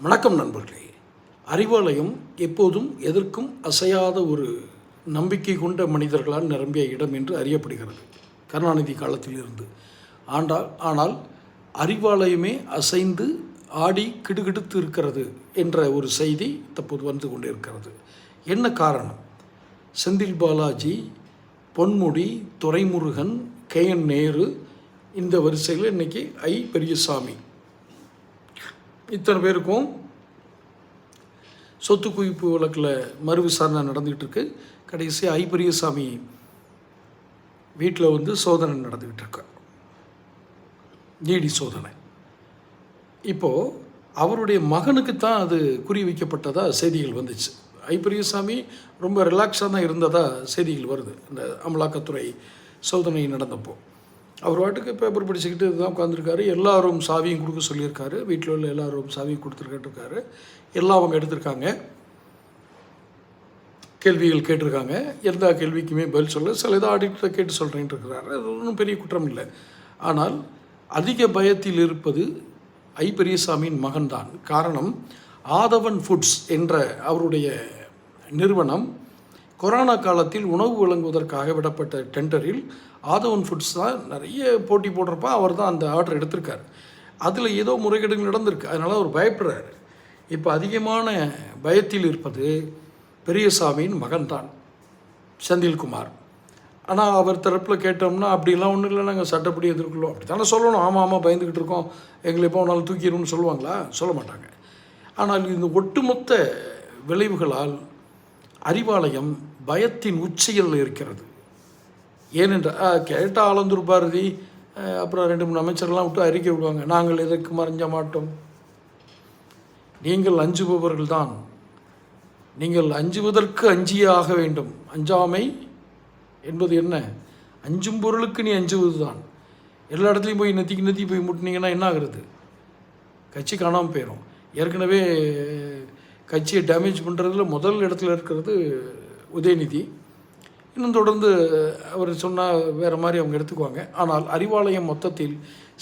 வணக்கம் நண்பர்களே. அறிவாலயம் எப்போதும் எதற்கும் அசையாத ஒரு நம்பிக்கை கொண்ட மனிதர்களால் நிரம்பிய இடம் என்று அறியப்படுகிறது. கருணாநிதி காலத்திலிருந்து. ஆண்டால் ஆனால் அறிவாலயமே அசைந்து ஆடி கிடுகிடுத்து இருக்கிறது என்ற ஒரு செய்தி தற்போது வந்து கொண்டிருக்கிறது. என்ன காரணம்? செந்தில் பாலாஜி பொன்முடி துரைமுருகன் கே என் நேரு இந்த வரிசையில் இன்றைக்கி ஐ பெரியசாமி இத்தனை பேருக்கும் சொத்து குவிப்பு வழக்கில் மறு விசாரணை நடந்துகிட்டு இருக்கு கடைசி ஐ வீட்டில் வந்து சோதனை நடந்துக்கிட்டு இருக்க நீடி சோதனை. இப்போது அவருடைய மகனுக்கு தான் அது குறி வைக்கப்பட்டதாக செய்திகள் வந்துச்சு. ஐ ரொம்ப ரிலாக்ஸாக தான் இருந்ததாக செய்திகள் வருது. இந்த அமலாக்கத்துறை சோதனை நடந்தப்போ. அவர் வாட்டுக்கு பேப்பர் படிச்சுக்கிட்டு இதுதான் உட்காந்துருக்காரு எல்லாரும் சாவியும் கொடுக்க சொல்லியிருக்காரு. வீட்டில் உள்ள எல்லாரும் சாவியும் கொடுத்துருக்காரு எல்லாம் அவங்க எடுத்திருக்காங்க. கேள்விகள் கேட்டிருக்காங்க. எல்லா கேள்விக்குமே பதில் சொல்ல சில இதை ஆடிட்டரை கேட்டு சொல்கிறேன்ட்டு இருக்கிறாரு. அது ஒன்றும் பெரிய குற்றம் இல்லை. ஆனால் அதிக பயத்தில் இருப்பது ஐ பெரியசாமியின் மகன்தான். காரணம் ஆதவன் ஃபுட்ஸ் என்ற அவருடைய நிறுவனம் கொரோனா காலத்தில் உணவு வழங்குவதற்காக விடப்பட்ட டெண்டரில் ஆதவன் ஃபுட்ஸ் தான் நிறைய போட்டி போடுறப்ப அவர் தான் அந்த ஆர்டர் எடுத்திருக்காரு. அதில் ஏதோ முறைகேடுகள் நடந்திருக்கு. அதனால் அவர் பயப்படுறாரு. இப்போ அதிகமான பயத்தில் இருப்பது பெரியசாமியின் மகன்தான் செந்தில்குமார். ஆனால் அவர் தரப்பில் கேட்டோம்னா அப்படிலாம் ஒன்றும் இல்லை. நாங்கள் சட்டப்படி எதிர்கொள்ளும். அப்படி தானே சொல்லணும். ஆமாம் ஆமாம் பயந்துக்கிட்டு இருக்கோம். எங்களை எப்போ வேணாலும் தூக்கிடும்னு சொல்லுவாங்களா? சொல்ல மாட்டாங்க. ஆனால் இந்த ஒட்டுமொத்த விளைவுகளால் அறிவாலயம் பயத்தின் உச்சியில் இருக்கிறது. ஏனென்றால் கேட்டால் ஆலந்தூர் பாரதி. அப்புறம் ரெண்டு மூணு அமைச்சர்லாம் விட்டு அறிக்கை விடுவாங்க. நாங்கள் எதற்கு மறைஞ்ச மாட்டோம்? நீங்கள் அஞ்சுபவர்கள் தான். நீங்கள் அஞ்சுவதற்கு அஞ்சியே ஆக வேண்டும். அஞ்சாமை என்பது என்ன? அஞ்சும் பொருளுக்கு நீ அஞ்சுவது தான். எல்லா இடத்துலையும் போய் நெத்திக்கு நெத்தி போய் முட்டினீங்கன்னா என்ன ஆகுறது? கட்சி காணாமல் போயிடும் ஏற்கனவே கட்சியை டேமேஜ் பண்ணுறதுல முதல் இடத்துல இருக்கிறது உதயநிதி. இன்னும் தொடர்ந்து அவர் சொன்னால் வேறு மாதிரி அவங்க எடுத்துக்குவாங்க. ஆனால் அறிவாலயம் மொத்தத்தில்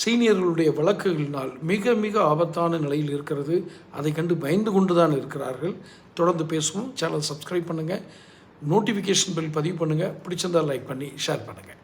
சீனியர்களுடைய வழக்குகளினால் மிக மிக ஆபத்தான நிலையில் இருக்கிறது. அதை கண்டு பயந்து கொண்டு தான் இருக்கிறார்கள். தொடர்ந்து பேசுவோம். சேனல் சப்ஸ்கிரைப் பண்ணுங்கள் நோட்டிஃபிகேஷன் பில் பதிவு பண்ணுங்கள் பிடிச்சிருந்தால் லைக் பண்ணி ஷேர் பண்ணுங்கள்